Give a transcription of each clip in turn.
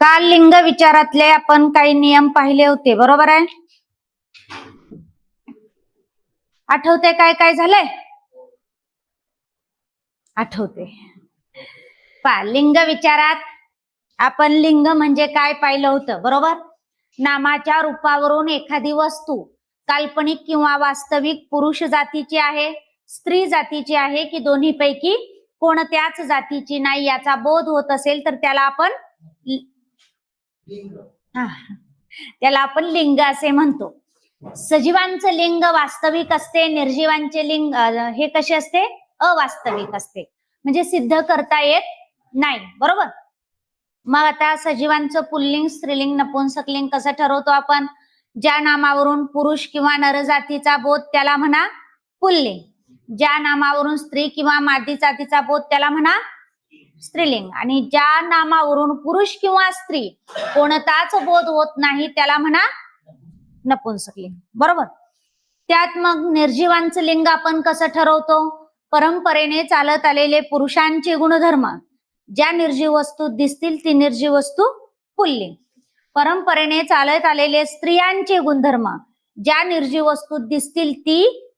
काल लिंग विचारातले आपण काही नियम पाहिले होते बरोबर आहे? आठवते काय काय झालंय? आठवते पा लिंग विचारात आपण लिंग म्हणजे काय पाहिलं होतं बरोबर? नामाच्या रूपावरून एखादी वस्तू काल्पनिक किंवा वास्तविक पुरुष जातीची आहे स्त्री जातीची आहे की दोन्हीपैकी कोणत्याच जातीची नाही याचा बोध होत असेल तर त्याला आपण त्याला आपण लिंग असे म्हणतो. सजीवांचं लिंग वास्तविक असते निर्जीवांचे लिंग हे कसे असते? अवास्तविक असते. म्हणजे सिद्ध करता येत नाही. बरोबर? मग आता सजीवांचं पुल्लिंग स्त्रीलिंग नपुंसकलिंग कसं ठरवतो आपण? ज्या नामावरून पुरुष किंवा नरजातीचा बोध त्याला म्हणा पुल्लिंग. ज्या नामावरून स्त्री किंवा मादी जातीचा बोध त्याला म्हणा स्त्रीलिंग. आणि ज्या नामावरून पुरुष किंवा स्त्री कोणताच बोध होत नाही त्याला म्हणा नपुंसकलिंग. बरोबर? त्यात मग निर्जीवांचं लिंग आपण कसं ठरवतो? परंपरेने चालत आलेले पुरुषांचे गुणधर्म. ज्या निर्जीव वस्तू दिसतील ती निर्जीव वस्तू पुल्लिंग परंपरेने चालत आलेले स्त्रियांचे गुणधर्म. ज्या निर्जीव वस्तू दिसतील ती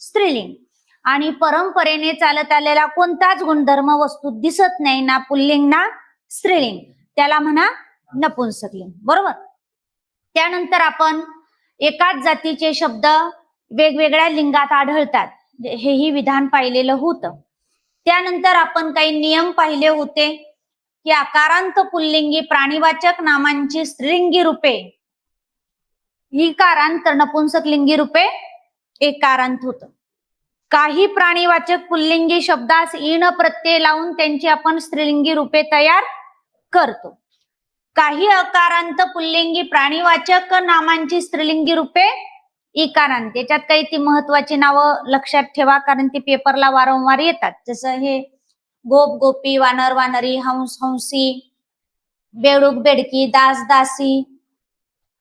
स्त्रीलिंग. आणि परंपरेने चालत आलेला कोणताच गुणधर्म वस्तू दिसत नाही ना पुल्लिंग ना स्त्रीलिंग. त्याला म्हणा नपुंसकलिंग. बरोबर? त्यानंतर आपण एकाच जातीचे शब्द वेगवेगळ्या लिंगात आढळतात. हेही विधान पाहिलेलं होतं. त्यानंतर आपण काही नियम पाहिले होते की आकारांत पुल्लिंगी प्राणीवाचक नामांची स्त्रीलिंगी रूपे. ही कारांत नपुंसकलिंगी रूपे एकारांत होतं. काही प्राणीवाचक पुल्लिंगी शब्दास ईण प्रत्यय लावून त्यांची आपण स्त्रीलिंगी रूपे तयार करतो. काही अकारांत पुल्लिंगी प्राणीवाचक नामांची स्त्रीलिंगी रूपे इकारांत. त्याच्यात काही ती महत्वाची नावं लक्षात ठेवा कारण ती पेपरला वारंवार येतात. जसं हे गोप गोपी वानर वानरी हंस हंसी बेडूक बेडकी दास दासी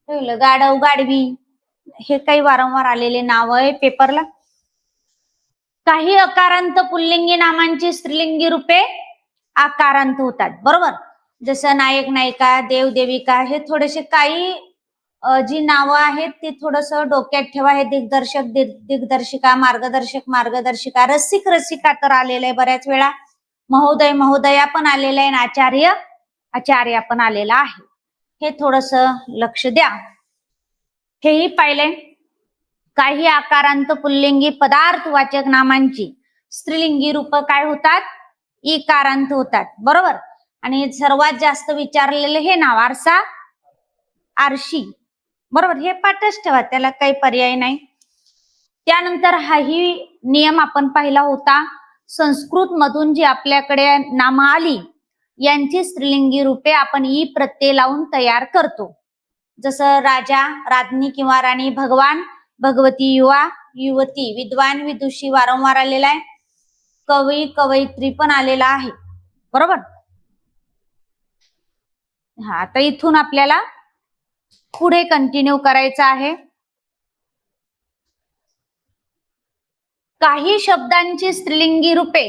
गाडव गाढव गाढवी हे काही वारंवार आलेले नाव आहे पेपरला. काही अकारांत पुल्लिंगी नामांची स्त्रीलिंगी रूपे आकारांत होतात. बरोबर? जसं नायक नायिका देव देविका हे थोडेसे काही जी नावं आहेत ती थोडस डोक्यात ठेवा. हे दिग्दर्शक दिग्दर्शिका मार्गदर्शक मार्गदर्शिका रसिक रसिका तर आलेलं आहे बऱ्याच वेळा. महोदय महोदया पण आलेलं आहे आचार्य आचार्य पण आलेला आहे. हे थोडस लक्ष द्या. हेही पाहिलंय. काही आकारांत पुल्लिंगी पदार्थ वाचक नामांची. स्त्रीलिंगी रूप काय होतात? इकारांत होतात. बरोबर? आणि सर्वात जास्त विचारलेले हे नाव आरसा? आरशी. बरोबर? हे पाठच ठेवा त्याला काही पर्याय नाही. त्यानंतर हाही नियम आपण पाहिला होता. संस्कृत मधून जी आपल्याकडे नाम आली यांची स्त्रीलिंगी रूपे आपण ई प्रत्यय लावून तयार करतो. जसं राजा राज्ञी किंवा राणी भगवान भगवती युवा युवती विद्वान विदुषी वारंवार आलेला आहे. कवी कवयित्री पण आलेला आहे. बरोबर? हा आता इथून आपल्याला पुढे कंटिन्यू करायचं आहे. काही शब्दांची स्त्रीलिंगी रूपे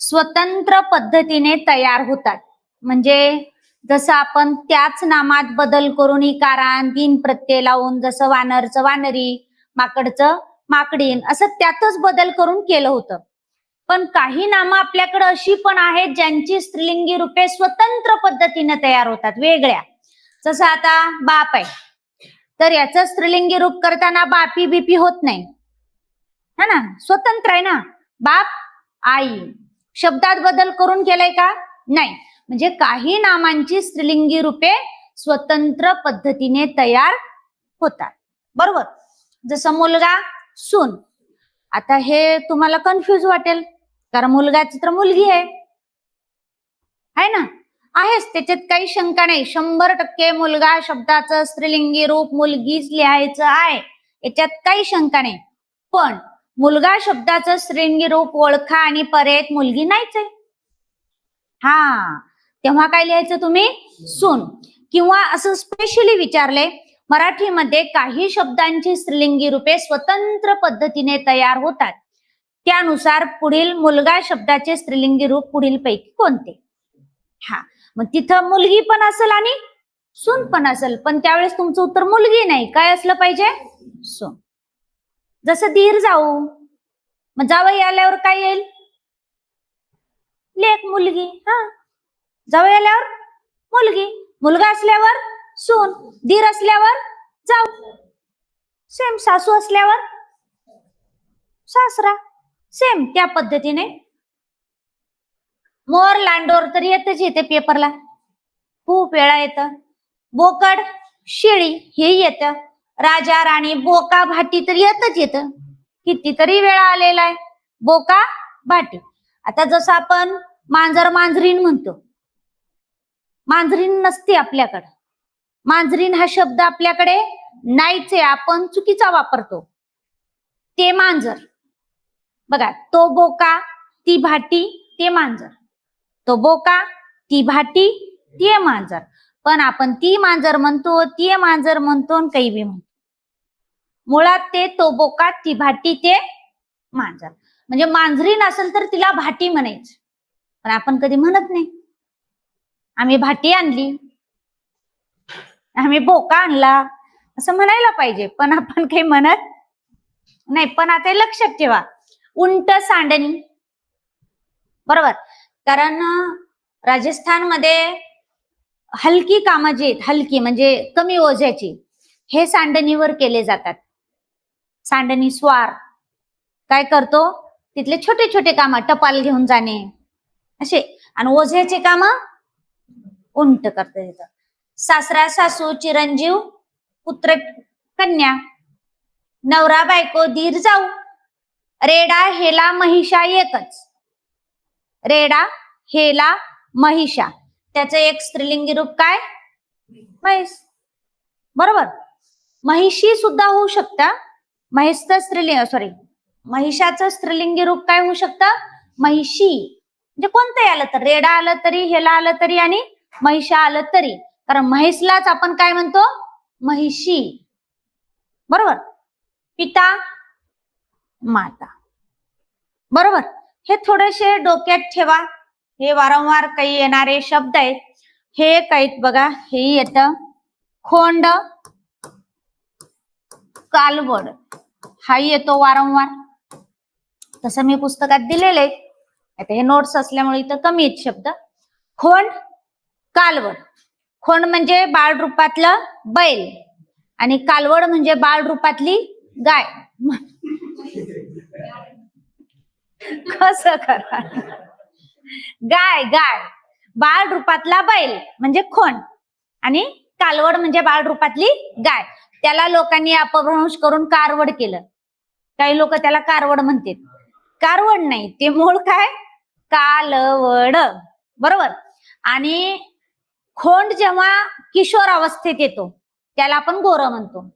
स्वतंत्र पद्धतीने तयार होतात. म्हणजे जसं आपण त्याच नामात बदल करून इकारान दिन प्रत्यय लावून जसं वानरचं वानरी माकडचं माकडीन असं त्यातच बदल करून केलं होतं. पण काही नामं आपल्याकडे अशी पण आहेत ज्यांची स्त्रीलिंगी रूपे स्वतंत्र पद्धतीने तयार होतात वेगळ्या. जसं आता बाप आहे. तर याचं स्त्रीलिंगी रूप करताना बापी बिपी होत नाही. है ना? स्वतंत्र आहे ना? बाप आई. शब्दात बदल करून केलाय का? नाही. म्हणजे काही नामांची स्त्रीलिंगी रूपे स्वतंत्र पद्धतीने तयार होतात. बरोबर? जसं मुलगा सून. आता हे तुम्हाला कन्फ्युज वाटेल कारण मुलगाची तर मुलगी आहे. है ना? आहेच त्याच्यात काही शंका नाही. शंभर टक्के मुलगा शब्दाचं स्त्रीलिंगी रूप मुलगीच लिहायचं आहे. याच्यात काही शंका नाही. पण मुलगा शब्दाचं स्त्रीलिंगी रूप ओळखा आणि परेत मुलगी नाहीच आहे. हा. तेव्हा काय लिहायचं तुम्ही? सून. किंवा असं स्पेशली विचारले मराठीमध्ये काही शब्दांची स्त्रीलिंगी रूपे स्वतंत्र पद्धतीने तयार होतात. त्यानुसार पुढील मुलगा शब्दाचे स्त्रीलिंगी रूप पुढील पैकी कोणते? हा. मग तिथं मुलगी पण असेल आणि सून पण असेल. पण त्यावेळेस तुमचं उत्तर मुलगी नाही. काय असलं पाहिजे? सून. जसं धीर जाऊ. मग जावई आल्यावर काय येईल? लेख मुलगी. हा. जावई आल्यावर मुलगी. मुलगा असल्यावर सून. दीर असल्यावर जाऊ. सेम सासू असल्यावर सासरा. सेम त्या पद्धतीने. मोर लांडोर तर येतच येते पेपरला. खूप वेळा येत. बोकड शेळी हे येतं. राजा राणी बोका भाटी तर येतच येतं कितीतरी वेळा आलेला आहे बोका भाटी. आता जसं आपण मांजर मांजरीन म्हणतो मांजरीन नसते आपल्याकडं. मांजरीन हा शब्द आपल्याकडे नाहीच आहे आपण चुकीचा वापरतो. ते मांजर. बघा तो बोका ती भाटी ते मांजर. तो बोका ती भाटी ते मांजर. पण आपण ती मांजर म्हणतो ते मांजर म्हणतो आणि काही बी म्हणतो. मुळात ते तो बोका ती भाटी ते मांजर. म्हणजे मांजरी नसेल तर तिला भाटी म्हणायचं. पण आपण कधी म्हणत नाही. आम्ही भाटी आणली. आम्ही बोका आणला. असं म्हणायला पाहिजे. पण आपण काही म्हणत नाही. पण आता लक्षात ठेवा. उंट सांडणी. बरोबर? कारण राजस्थानमध्ये हलकी कामं जी आहेत हलकी म्हणजे कमी ओझ्याची हे सांडणीवर केले जातात. सांडणी स्वार. काय करतो? तिथले छोटे छोटे कामं टपाल घेऊन जाणे. असे. आणि ओझ्याचे काम उंट करते तिथं. सासरा सासू चिरंजीव पुत्र कन्या. नवरा बायको दीर जाऊ. रेडा हेला महिषा एकच. रेडा हेला महिषा. त्याचं एक स्त्रीलिंगी रूप काय? म्हैस बरोबर? महिषी सुद्धा होऊ शकतं. महिषचं स्त्रीलिंग सॉरी महिषाचं स्त्रीलिंगी रूप काय होऊ शकतं? महिषी. म्हणजे कोणतंही आलं तर? रेडा आलं तरी हेला आलं तरी आणि महिषा आलं तरी. कारण म्हैसलाच आपण काय म्हणतो? महिषी बरोबर? पिता माता. बरोबर? हे थोडेसे डोक्यात ठेवा. हे वारंवार काही येणारे शब्द आहेत. हे काहीत बघा. हे येत. खोंड कालवड. हा येतो वारंवार. तसं मी पुस्तकात दिलेले आता हे नोट्स असल्यामुळे इथं कमी आहेत शब्द. खोंड कालवड. खोंड म्हणजे बाळ रूपातलं बैल. आणि कालवड म्हणजे बाळ रूपातली गाय. कस करा गाय गाय. बाळ रूपातला बैल म्हणजे खोंड. आणि कालवड म्हणजे बाळ रूपातली गाय. त्याला लोकांनी अपभ्रंश करून कारवड केलं. काही लोक त्याला कारवड म्हणतात. कारवड नाही ते मूळ काय? कालवड. बरोबर? आणि खोंड जेव्हा किशोर अवस्थेत येतो त्याला आपण गोर म्हणतो.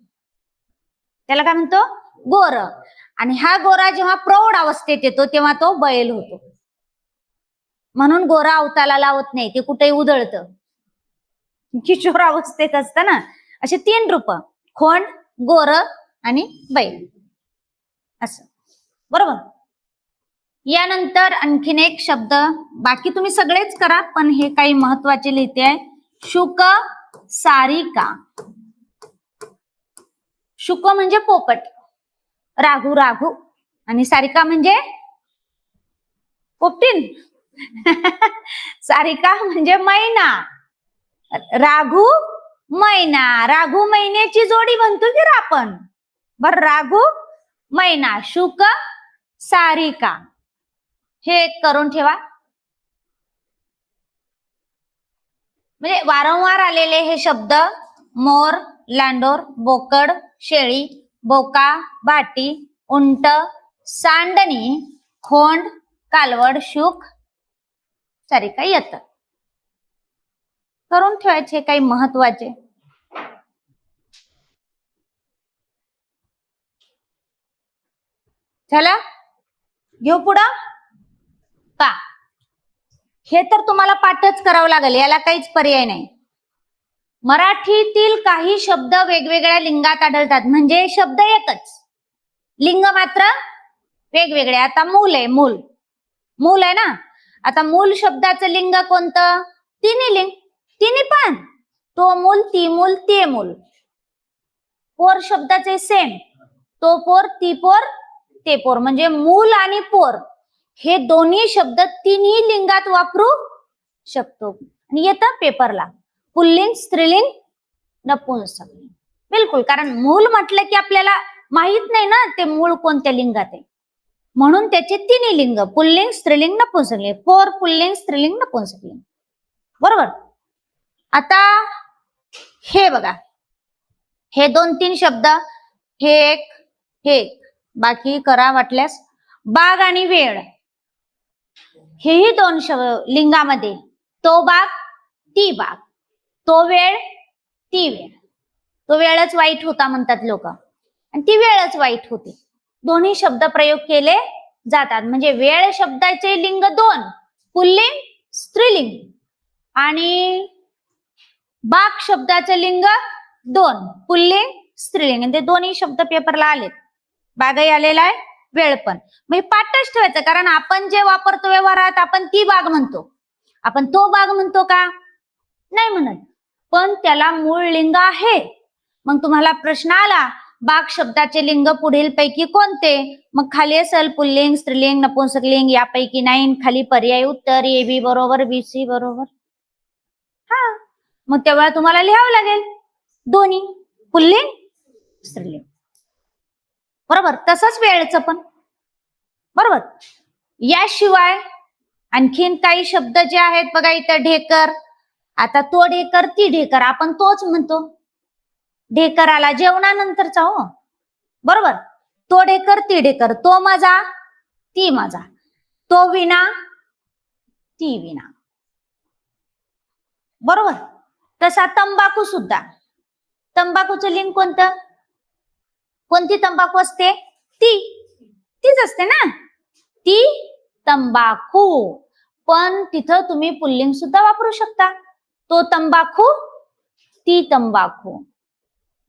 त्याला काय म्हणतो? गोर. आणि हा गोरा जेव्हा प्रौढ अवस्थेत येतो तेव्हा तो बैल होतो. म्हणून गोरा अवताला लावत नाही ते कुठेही उधळत. किशोर अवस्थेत असतं ना असे तीन रूप खोंड गोर आणि बैल. असं. बरोबर? यानंतर आणखीन एक शब्द बाकी तुम्ही सगळेच करा पण हे काही महत्त्वाचे लिहिते आहे. शुक सारिका. शुक म्हणजे पोपट. राघू राघू आणि सारिका म्हणजे पोपटीन. सारिका म्हणजे मैना. राघू मैना. राघू मैन्याची जोडी म्हणतो की आपण. बर राघू मैना. शुक सारिका. हे करून ठेवा. म्हणजे वारंवार आलेले हे शब्द मोर लांडोर बोकड शेळी बोका भाटी उंट सांडणी खोंड कालवड शुक सारिका येत. करून ठेवायचे काही महत्त्वाचे झालं? घेऊ पुढं? का हे तर तुम्हाला पाठच करावं लागेल याला काहीच पर्याय नाही. मराठीतील काही शब्द वेगवेगळ्या लिंगात आढळतात म्हणजे शब्द एकच. लिंग मात्र वेगवेगळे. आता मूल आहे मूल. मूल आहे ना? आता मूल शब्दाचं लिंग कोणतं? तिन्ही लिंग. तिन्ही पण. तो मूल ती मूल ते मूल. पोर शब्दाचे सेम तो पोर ती पोर ते पोर. म्हणजे मूल आणि पोर. हे दोन्ही शब्द तिन्ही लिंगात वापरू शकतो. आणि येतं पेपरला. पुल्लिंग स्त्रीलिंग नपुंसकलिंग बिलकुल कारण मूल म्हटलं की आपल्याला माहीत नाही ना ते मूळ कोणत्या लिंगात आहे. म्हणून त्याचे तिन्ही लिंग पुल्लिंग स्त्रीलिंग नपुंसकलिंग फोर पुल्लिंग स्त्रीलिंग नपुंसकलिंग बरोबर? आता हे बघा. हे दोन तीन शब्द. हे एक हे बाकी करा वाटल्यास. बाग आणि वेळ. हेही दोन शब्द लिंगामध्ये. तो बाग ती बाग. तो वेळ ती वेळ. तो वेळच वाईट होता म्हणतात लोक. आणि ती वेळच वाईट होती. दोन्ही शब्द प्रयोग केले जातात. म्हणजे वेळ शब्दाचे लिंग दोन. पुल्लिंग स्त्रीलिंग. आणि बाग शब्दाचे लिंग दोन. पुल्लिंग स्त्रीलिंग. ते दोन्ही शब्द पेपरला आलेत. बागही आलेला आहे. वेळ पण. मग हे पाठच ठेवायचं कारण आपण जे वापरतो व्यवहारात आपण ती बाग म्हणतो. आपण तो बाग म्हणतो का? नाही म्हणत. पण त्याला मूळ लिंग आहे. मग तुम्हाला प्रश्न आला बाग शब्दाचे लिंग पुढील पैकी कोणते? मग खाली असेल पुल्लिंग स्त्रीलिंग नपुंसकलिंग यापैकी नाही खाली पर्याय उत्तर ए बी बरोबर बी सी बरोबर. हा. मग तेव्हा तुम्हाला लिहावं लागेल. दोन्ही. पुल्लिंग स्त्रीलिंग. बरोबर? तसंच वेळेचं पण. बरोबर? याशिवाय आणखीन काही शब्द जे आहेत बघा इथं ढेकर. आता तो ढेकर ती ढेकर. आपण तोच म्हणतो. ढेकर आला जेवणानंतरचा हो. बरोबर? तो ढेकर ती ढेकर. तो माझा ती माझा. तो विना ती विना बरोबर? तसा तंबाखू सुद्धा. तंबाखूचं लिंग कोणतं? कोणती तंबाखू असते? ती. तीच असते ना? ती तंबाखू. पण तिथं तुम्ही पुल्लिंग सुद्धा वापरू शकता. तो तंबाखू ती तंबाखू.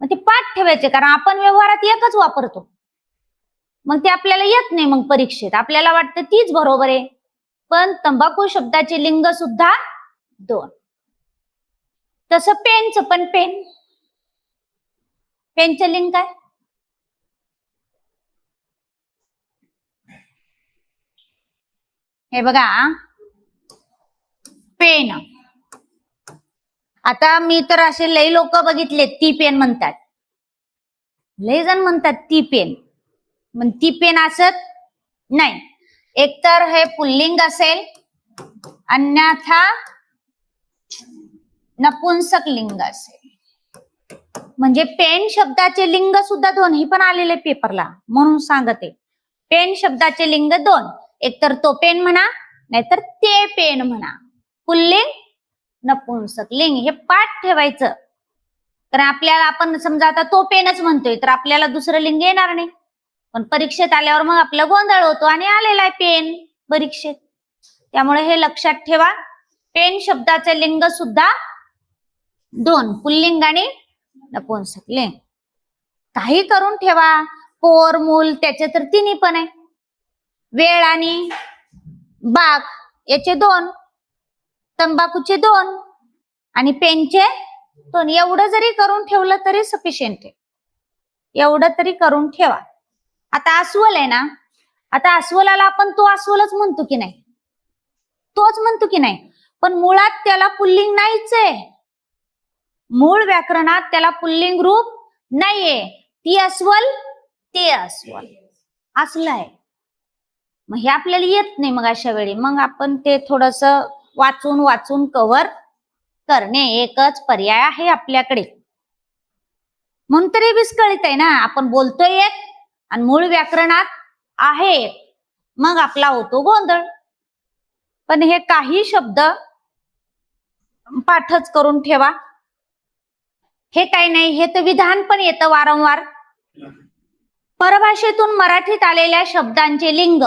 मग ते पाठ ठेवायचे कारण आपण व्यवहारात एकच वापरतो. मग ते आपल्याला येत नाही मग परीक्षेत. आपल्याला वाटतं तीच बरोबर आहे. पण तंबाखू शब्दाचे लिंग सुद्धा दोन. तसं पेनचं पण पेन. पेनचं लिंग काय? हे बघा. पेन. आता मी तर असे लई लोक बघितले ती पेन म्हणतात. लई जण म्हणतात ती पेन. मग ती पेन असत नाही. एकतर हे पुल्लिंग असेल अन्यथा नपुंसक लिंग असेल. म्हणजे पेन शब्दाचे लिंग सुद्धा दोन हे पण आलेले पेपरला म्हणून सांगते. पेन शब्दाचे लिंग दोन. एकतर तो पेन म्हणा नाहीतर ते पेन म्हणा. पुल्लिंग नपुंसक लिंग हे पाठ ठेवायचं. तर आपल्याला आपण समजा आता तो पेनच म्हणतोय तर आपल्याला दुसरं लिंग येणार नाही. पण परीक्षेत आल्यावर मग आपला गोंधळ होतो आणि आलेला आहे पेन परीक्षेत. त्यामुळे हे लक्षात ठेवा. पेन शब्दाचे लिंग सुद्धा दोन पुल्लिंग आणि नपुंसक लिंग. काही करून ठेवा. पोर मूल त्याचे तर तिन्ही पण आहे. वेळ आणि बाग याचे दोन तंबाखूचे दोन आणि पेनचे दोन. एवढं जरी करून ठेवलं तरी सफिशियंट आहे. एवढं तरी करून ठेवा. आता अस्वल आहे ना? आता अस्वलाला आपण तो अस्वलच म्हणतो की नाही? तोच म्हणतो की नाही? पण मुळात त्याला पुल्लिंग नाहीच आहे. मूळ व्याकरणात त्याला पुल्लिंग रूप नाहीये. ती अस्वल ते अस्वल. असलं आहे. मग हे आपल्याला येत नाही मग अशा वेळी. मग आपण ते थोडस वाचून वाचून कव्हर करणे एकच पर्याय आहे आपल्याकडे. म्हणून तरी विस्कळीत आहे ना. आपण बोलतोय एक आणि मूळ व्याकरणात आहे एक. मग आपला होतो गोंधळ. पण हे काही शब्द पाठच करून ठेवा. हे काही नाही. हे तर विधान पण येतं वारंवार. परभाषेतून मराठीत आलेल्या शब्दांचे लिंग.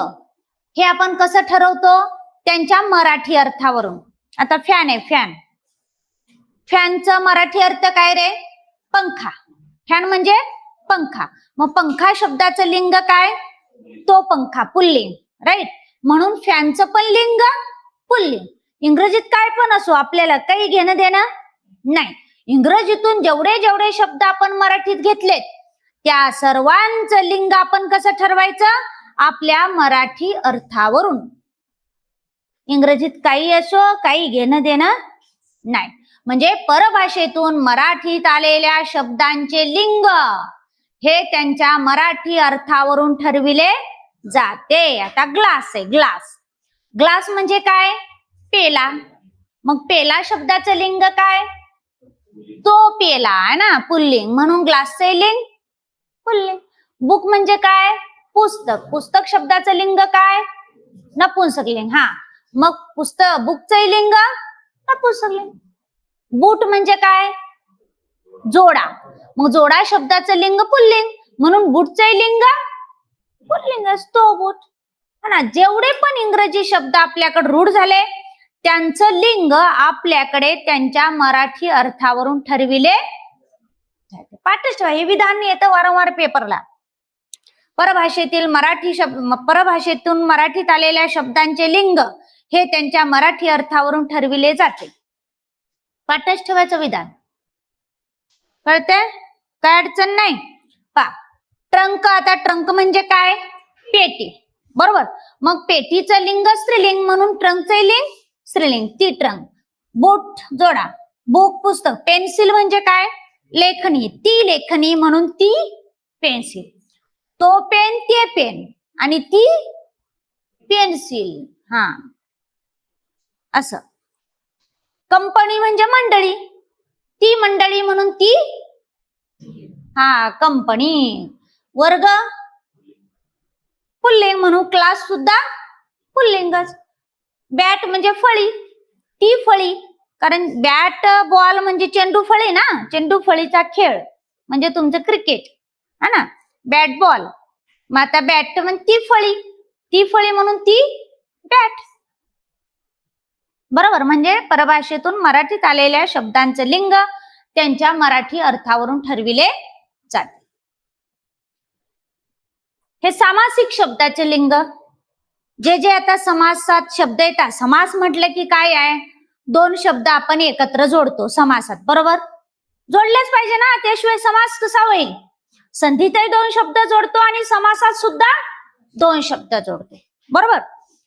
हे आपण कसं ठरवतो? त्यांच्या मराठी अर्थावरून. आता फॅन आहे फॅन फॅनचं मराठी अर्थ काय रे? पंखा. फॅन म्हणजे पंखा. मग पंखा शब्दाचं लिंग काय? तो पंखा पुल्लिंग राईट म्हणून फॅनचं पण लिंग पुल्लिंग. इंग्रजीत काय पण असो आपल्याला काही घेणं देणं नाही. इंग्रजीतून जेवढे जेवढे शब्द आपण मराठीत घेतलेत त्या सर्वांचं लिंग आपण कसं ठरवायचं? आपल्या मराठी अर्थावरून. इंग्रजीत काही असो काही घेणं देणं नाही. म्हणजे परभाषेतून मराठीत आलेल्या शब्दांचे लिंग हे त्यांच्या मराठी अर्थावरून ठरविले जाते. आता ग्लास आहे ग्लास. ग्लास म्हणजे काय? पेला. मग पेला शब्दाचं लिंग काय? तो पेला आहे ना? पुल्लिंग. म्हणून ग्लासचे लिंग पुल्लिंग. बुक म्हणजे काय? पुस्तक पुस्तक शब्दाचं लिंग काय? नपुंसक लिंग हा. मग पुस्तक बुकचं लिंग नपुंसक लिंग. बूट म्हणजे काय? जोडा. मग जोडा शब्दाचं लिंग पुल्लिंग. म्हणून बुटचं लिंग पुल्लिंग. असतो बूट. हा ना जेवढे पण इंग्रजी शब्द आपल्याकडे रूढ झाले त्यांचं लिंग आपल्याकडे त्यांच्या मराठी अर्थावरून ठरविले जाते. पाठच ठेवा हे विधान येतं वारंवार पेपरला परभाषेतील मराठी शब्द परभाषेतून मराठीत आलेल्या शब्दांचे लिंग हे त्यांच्या मराठी अर्थावरून ठरविले जाते. पाठच ठेवायचं विधान. कळतंय? काय अडचण नाही? पा. ट्रंक आता ट्रंक म्हणजे काय? पेटी. बरोबर? मग पेटीचं लिंग स्त्रीलिंग म्हणून ट्रंकचं लिंग स्त्रीलिंग. ती ट्रंक. बोट जोडा. बुक पुस्तक. पेन्सिल म्हणजे काय? लेखनी. ती लेखनी म्हणून ती पेन्सिल. तो पेन ते पेन. आणि ती पेन्सिल. हा. असं. कंपनी म्हणजे मंडळी. ती मंडळी म्हणून ती हा कंपनी. वर्ग पुल्लिंग म्हणून क्लास सुद्धा पुल्लिंगच. बॅट म्हणजे फळी. ती फळी. कारण बॅट बॉल म्हणजे चेंडू फळी ना? चेंडू फळीचा खेळ. म्हणजे तुमचं क्रिकेट हा ना? Bat ball. मग आता बॅट म्हणजे ती फळी. ती फळी म्हणून ती बॅट. बरोबर म्हणजे परभाषेतून मराठीत आलेल्या शब्दांचं लिंग त्यांच्या मराठी अर्थावरून ठरविले जाते. हे सामासिक शब्दाचे लिंग. जे जे आता समासात शब्द येतात समास म्हटलं की काय आहे? दोन शब्द आपण एकत्र जोडतो समासात बरोबर? जोडलेच पाहिजे ना त्याशिवाय समास कसा होईल? संधीतही दोन शब्द जोडतो आणि समासात सुद्धा दोन शब्द जोडतो. बरोबर?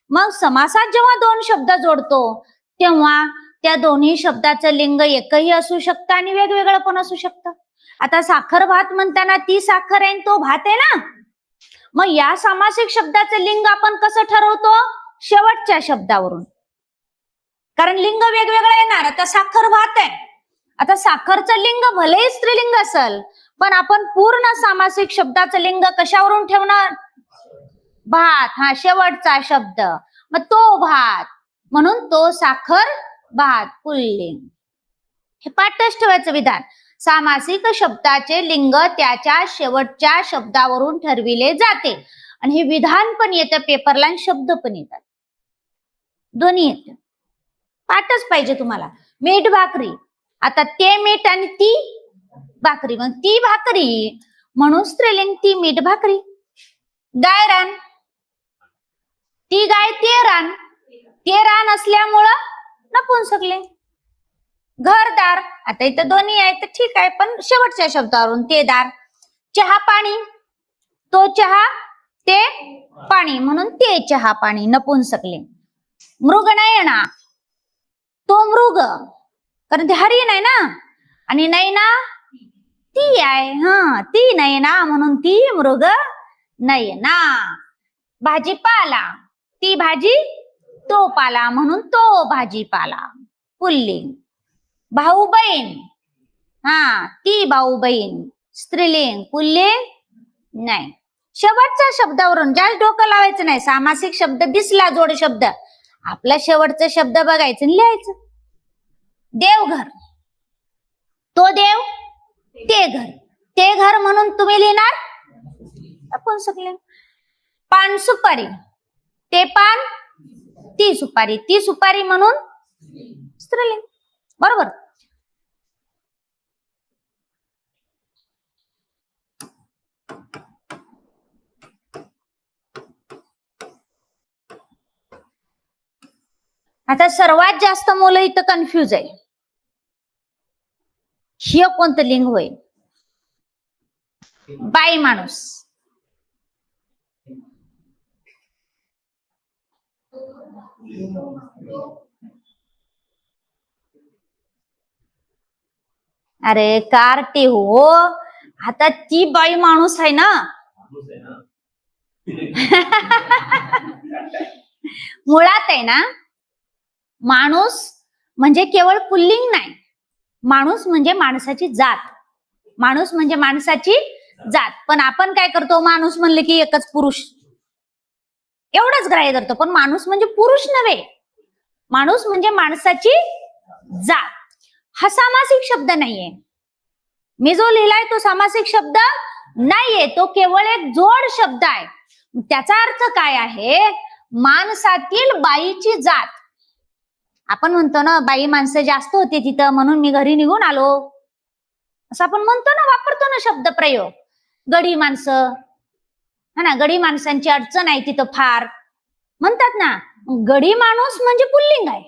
मग समासात जेव्हा दोन शब्द जोडतो तेव्हा त्या दोन्ही शब्दाचं लिंग एकही असू शकतं आणि वेगवेगळं पण असू शकतं. आता साखर भात म्हणताना ती साखर आहे आणि तो भात आहे ना? मग या सामासिक शब्दाचं लिंग आपण कसं ठरवतो? शेवटच्या शब्दावरून. कारण लिंग वेगवेगळं येणार आता साखर भात आहे. आता साखरचं लिंग भलेही स्त्रीलिंग असेल पण आपण पूर्ण सामासिक शब्दाचं लिंग कशावरून ठेवणार? भात हा शेवटचा शब्द. मग तो भात म्हणून तो साखर भात पुल्लिंग. हे पाठच ठेवायचं विधान. सामासिक शब्दाचे लिंग त्याच्या शेवटच्या शब्दावरून ठरविले जाते. आणि हे विधान पण येतं पेपरला आणि शब्द पण येतात. दोन्ही येत. पाठच पाहिजे तुम्हाला. मीठ भाकरी. आता ते मीठ आणि ती भाकरी. मग ती भाकरी म्हणून स्त्रीलिंग ती मीठ भाकरी. गाय रान. ती गाय ते रान. ते रान असल्यामुळं नपुंसकले घरदार. आता इथं दोन्ही आहे तर ठीक आहे पण शेवटच्या शब्दावरून ते दार. चहा पाणी. तो चहा ते पाणी. म्हणून ते चहा पाणी नपुंसकले मृग नयना तो मृग. कारण ते हरिण आहे ना. आणि नयना ती आहे हा ती नयना म्हणून ती मृग नयना. भाजीपाला ती भाजी तो पाला म्हणून तो भाजीपाला. पुल्लिंग. भाऊ बहीण हा ती भाऊ बहीण स्त्रीलिंग पुल्लिंग नाही. शेवटच्या शब्दावरून जास्त डोकं लावायचं नाही सामासिक शब्द दिसला जोड शब्द. आपला शेवटचा शब्द बघायचं आणि लिहायचं. देवघर. तो देव ते घर. ते घर म्हणून तुम्ही लिहिणार? आपण सकले पान सुपारी. ते पान ती सुपारी. ती सुपारी म्हणून स्त्रीलिंग. बरोबर? आता सर्वात जास्त मुलं इथं कन्फ्युज आहे. हे कोणतं लिंग होय? बाई माणूस. अरे कार्टे हो. आता ती बाई माणूस आहे ना? मुळात आहे ना माणूस म्हणजे केवळ पुल्लिंग नाही. माणूस म्हणजे माणसाची जात. माणूस म्हणजे माणसाची जात. पण आपण काय करतो? माणूस म्हणले की एकच पुरुष. एवढंच ग्राह्य धरतो. पण माणूस म्हणजे पुरुष नव्हे. माणूस म्हणजे माणसाची जात. हा सामासिक शब्द नाहीये. मी जो लिहिलाय तो सामासिक शब्द नाहीये. तो केवळ एक जोड शब्द आहे. त्याचा अर्थ काय आहे? माणसातील बाईची जात. आपण म्हणतो ना बाई माणसं जास्त होते तिथं म्हणून मी घरी निघून आलो. असं आपण म्हणतो ना वापरतो ना शब्द प्रयोग. गडी माणसं. हा ना गडी माणसांची अडचण आहे तिथं फार. म्हणतात ना गडी माणूस म्हणजे पुल्लिंग आहे.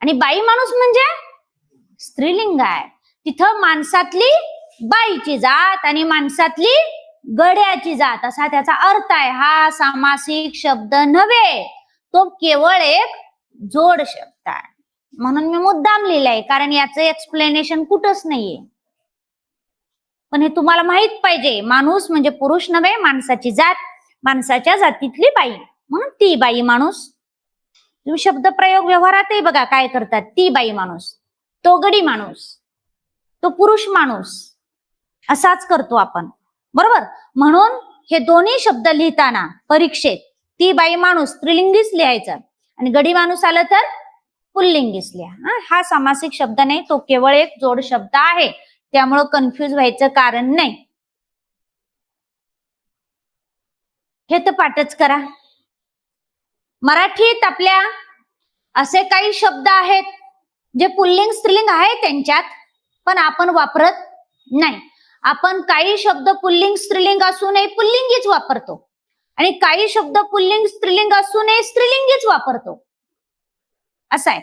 आणि बाई माणूस म्हणजे स्त्रीलिंग आहे. तिथं माणसातली बाईची जात आणि माणसातली गड्याची जात असा त्याचा अर्थ आहे. हा सामासिक शब्द नव्हे. तो केवळ एक जोड शब्द आहे. म्हणून मी मुद्दाम लिहिलाय कारण याचं एक्सप्लेनेशन कुठंच नाहीये. पण हे तुम्हाला माहीत पाहिजे माणूस म्हणजे पुरुष नव्हे माणसाची जात माणसाच्या जातीतली बाई. म्हणून ती बाई माणूस. तुम्ही शब्द प्रयोग व्यवहारातही बघा काय करतात. ती बाई माणूस तो गडी माणूस तो पुरुष माणूस. असाच करतो आपण. बरोबर? म्हणून हे दोन्ही शब्द लिहिताना परीक्षेत ती बाई माणूस त्रिलिंगीच लिहायचं. आणि गडी माणूस आलं तर पुल्लिंग लिहा हा, हा सामासिक शब्द नाही तो केवळ एक जोड शब्द आहे. त्यामुळं कन्फ्युज व्हायचं कारण नाही. हे तर पाठच करा. मराठीत आपल्या असे काही शब्द आहेत जे पुल्लिंग स्त्रीलिंग आहे त्यांच्यात पण आपण वापरत नाही. आपण काही शब्द पुल्लिंग स्त्रीलिंग असूनही पुल्लिंगीच वापरतो. आणि काही शब्द पुल्लिंग स्त्रीलिंग असूनही स्त्रीलिंगीच वापरतो. असं आहे.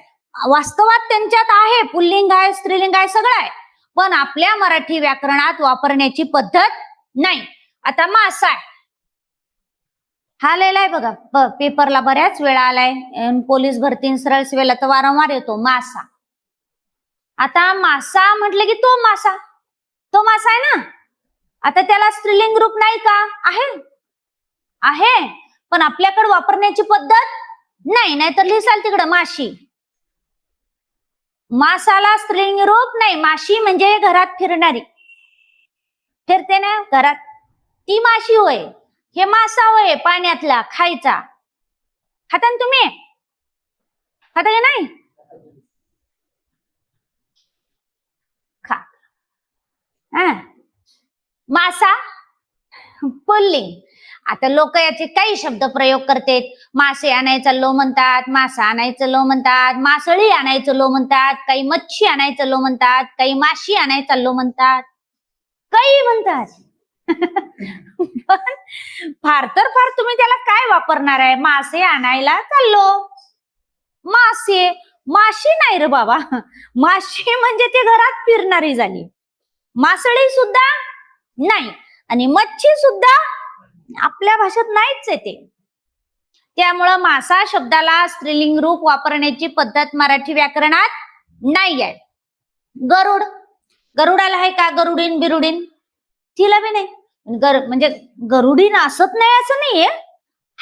वास्तवात त्यांच्यात आहे पुल्लिंग आहे स्त्रीलिंग आहे सगळं आहे. पण आपल्या मराठी व्याकरणात वापरण्याची पद्धत नाही. आता मासा आहे. हा लिहिलाय बघा. बघ पेपरला बऱ्याच वेळा आलाय. पोलीस भरती सरळ सेवेला तर वारंवार येतो. मासा. आता मासा म्हटलं की तो मासा. तो मासा आहे ना? आता त्याला स्त्रीलिंग रूप नाही का? आहे. आहे. पण आपल्याकडे वापरण्याची पद्धत नाही नाहीतर लिहिसाल तिकडं माशी. मासाला स्त्रीलिंग रूप नाही माशी म्हणजे घरात फिरणारी. फिरते ना घरात. ती माशी होय हे मासा होय पाण्यातला खायचा. खाता ना तुम्ही? खाता का नाही? खा. हा. मासा पुल्लिंग. आता लोक याचे काही शब्द प्रयोग करतात. मासे आणायचं चाललो म्हणतात मासा आणायचं लो म्हणतात मासळी आणायचं लो म्हणतात काही मच्छी आणायचं लो म्हणतात काही माशी आणायचा चाललो म्हणतात. काही म्हणतात. पण फार तर फार तुम्ही त्याला काय वापरणार आहे? मासे आणायला चाललो. मासे माशी नाही रे बाबा. माशी म्हणजे ते घरात फिरणारी झाली. मासळी सुद्धा नाही. आणि मच्छी सुद्धा आपल्या भाषेत नाहीच येते. त्यामुळं मासा शब्दाला स्त्रीलिंग रूप वापरण्याची पद्धत मराठी व्याकरणात नाही आहे. गरुड. गरुडाला आहे का गरुडीन बिरुडीन? तिला बी नाही. गर म्हणजे गरुडीन असत नाही असं नाहीये.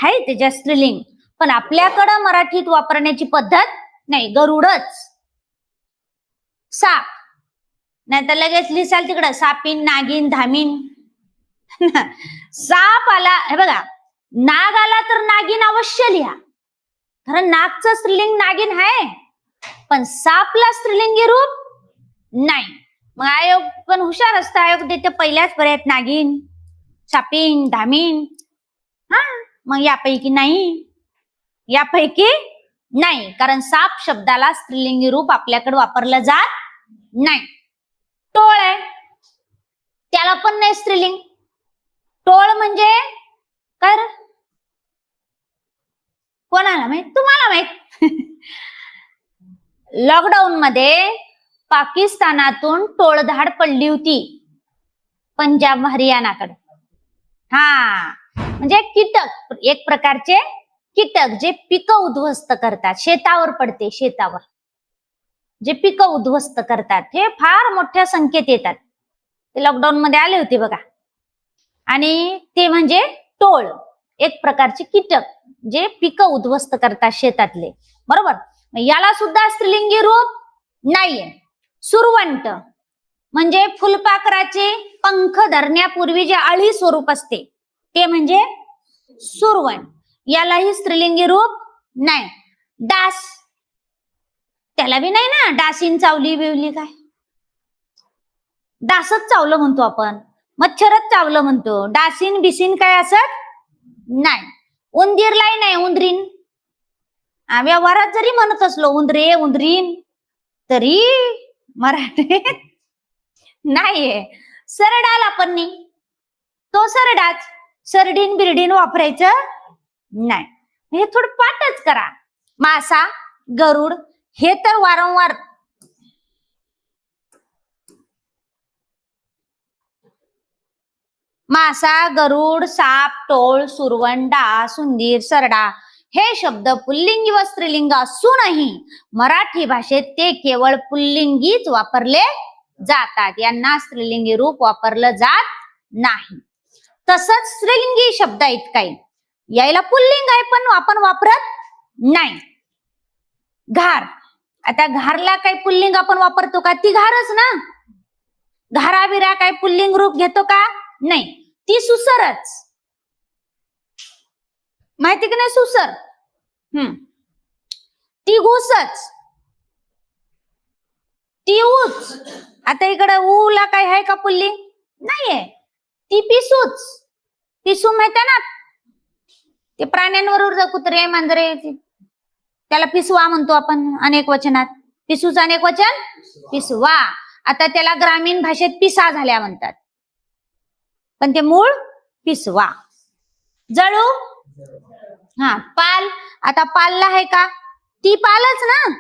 आहे त्याच्या स्त्रीलिंग. पण आपल्याकडं मराठीत वापरण्याची पद्धत नाही. गरुडच. साप. नाही तर लगेच लिसाल तिकडं. सापीन नागिन धामीन. साप आला. हे बघा नाग आला तर नागिन अवश्य लिहा. कारण नागचं स्त्रीलिंग नागिन आहे पण सापला स्त्रीलिंगी रूप नाही. मग आयोग पण हुशार असतं. आयोग देते पहिल्याच पर्यायात नागिन सापिन धामीन. हा मग यापैकी नाही. यापैकी नाही. कारण साप शब्दाला स्त्रीलिंगी रूप आपल्याकडे वापरलं जात नाही. टोळ आहे. त्याला पण नाही स्त्रीलिंग. टोळ म्हणजे काय कोणाला माहीत? तुम्हाला माहीत. लॉकडाऊन मध्ये पाकिस्तानातून टोळधाड पडली होती. पंजाब हरियाणाकडे. हा. म्हणजे कीटक. एक प्रकारचे कीटक जे पिकं उद्ध्वस्त करतात. शेतावर पडते शेतावर. जे पिकं उद्ध्वस्त करतात. हे फार मोठ्या संख्येत येतात. ते लॉकडाऊन मध्ये आले होते बघा. आणि ते म्हणजे टोळ एक प्रकारचे कीटक जे पिकं उद्ध्वस्त करतात शेतातले. बरोबर? याला सुद्धा स्त्रीलिंगी रूप नाहीये. सुरवंट म्हणजे फुलपाखराचे पंख धरण्यापूर्वी जे अळी स्वरूप असते ते म्हणजे सुरवंट. यालाही स्त्रीलिंगी रूप नाही. डास त्याला बी नाही ना? डासीन चावली बिवली काय? डासच चावलं म्हणतो आपण. मच्छरच चावलं म्हणतो. डासीन बिसीन काय असत? नाही. उंदीरलाही नाही उंदरीन. व्यवहारात जरी म्हणत असलो उंदरे उंदरीन तरी मराठीत नाहीये. सरडाल आपण नाही. तो सरडाच. सरडीन बिरडीन वापरायचं नाही. हे थोडं पाठच करा. मासा गरुड हे तर वारंवार मासा गरुड साप टोळ सुरवंडा सुंदीर सरडा हे शब्द पुल्लिंगी व स्त्रीलिंग असूनही मराठी भाषेत ते केवळ पुल्लिंगीच वापरले जातात. यांना स्त्रीलिंगी रूप वापरलं जात नाही. तसंच स्त्रीलिंगी शब्द इतकाही यायला पुल्लिंग आहे पण आपण वापरत नाही. घार. आता घारला काही पुल्लिंग आपण वापरतो का? ती घारच ना. घारा बिरा काय पुल्लिंग रूप घेतो का? नाही ती सुसरच. माहिती की नाही सुसर? हम्म. ती घुसच. ती ऊच. आता इकडे ऊला काय आहे का पुल्ली? नाहीये. ती पिसूच. पिसू माहिती ना? ते प्राण्यांवर उर्जा कुत्रे मांजरे त्याला पिसवा म्हणतो आपण अनेक वचनात. पिसूच अनेक वचन? पिसवा. आता त्याला ग्रामीण भाषेत पिसा झाल्या म्हणतात. पण ते मूळ पिसवा. जळू? हा पाल. आता पालला आहे का? ती पालच ना?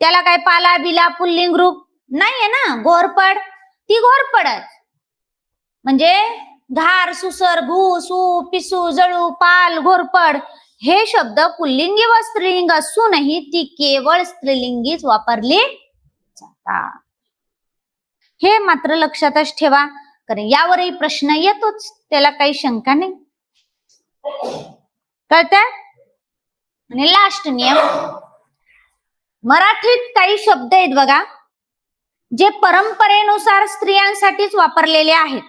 त्याला काय पाला बिला पुल्लिंग रूप नाहीये ना? घोरपड. ती घोरपडच. म्हणजे घार सुसर भू सू पिसू जळू पाल घोरपड हे शब्द पुल्लिंगी व स्त्रीलिंग असूनही ती केवळ स्त्रीलिंगीच वापरली जातात. हे मात्र लक्षातच ठेवा. कारण यावरही प्रश्न येतोच. त्याला काही शंका नाही. कळत आणि लास्ट नियम. मराठीत काही शब्द आहेत बघा जे परंपरेनुसार स्त्रियांसाठीच वापरलेले आहेत.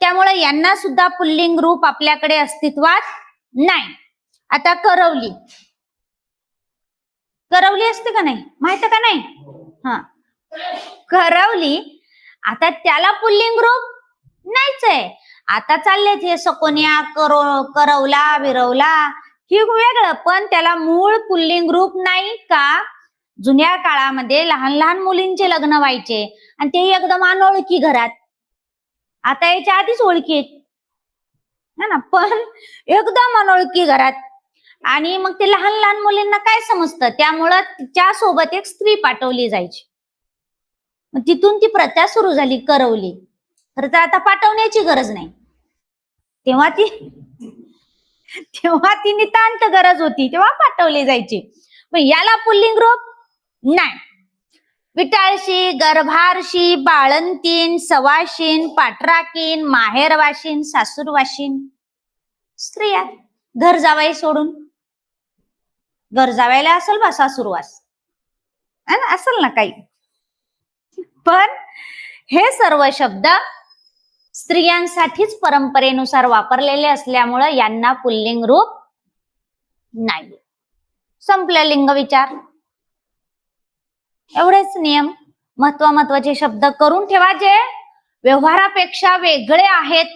त्यामुळे यांना सुद्धा पुल्लिंग रूप आपल्याकडे अस्तित्वात नाही. आता करवली. करवली असते का नाही? माहीत का नाही? हा. करवली आता त्याला पुल्लिंग रूप नाहीच आहे आता चाललेच हे सकोनिया करो करवला विरवला. ही वेगळं पण त्याला मूळ पुल्लिंग रूप नाही का? जुन्या काळामध्ये लहान लहान मुलींचे लग्न व्हायचे. आणि ते एकदम अनोळखी घरात. आता याच्या आधीच ओळखी ना? पण एकदम अनोळखी घरात. आणि मग ते लहान लहान मुलींना काय समजतं? त्यामुळं तिच्या सोबत एक स्त्री पाठवली जायची. मग तिथून ती प्रथा सुरू झाली करवली. खरं तर आता पाठवण्याची गरज नाही. तेव्हा ती तेव्हा ती नितांत गरज होती तेव्हा पाठवले जायचे. मग याला पुल्लिंग रोग? नाही. विटाळशी गर्भारशी बाळंतीन सवाशीन पाठराकीन माहेरवाशीन सासूरवाशीन स्त्रिया घर जावाई सोडून. घर जावायला असेल बा सासूरवास. असेल ना काही. पण हे सर्व शब्द स्त्रियांसाठीच परंपरेनुसार वापरलेले असल्यामुळं यांना पुल्लिंग रूप नाही. संपलं लिंग विचार. एवढेच नियम महत्त्व महत्त्वाचे शब्द करून ठेवा जे व्यवहारापेक्षा वेगळे आहेत.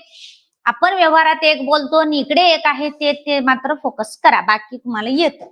आपण व्यवहारात एक बोलतो आणि इकडे एक आहे ते ते मात्र फोकस करा. बाकी तुम्हाला येतं.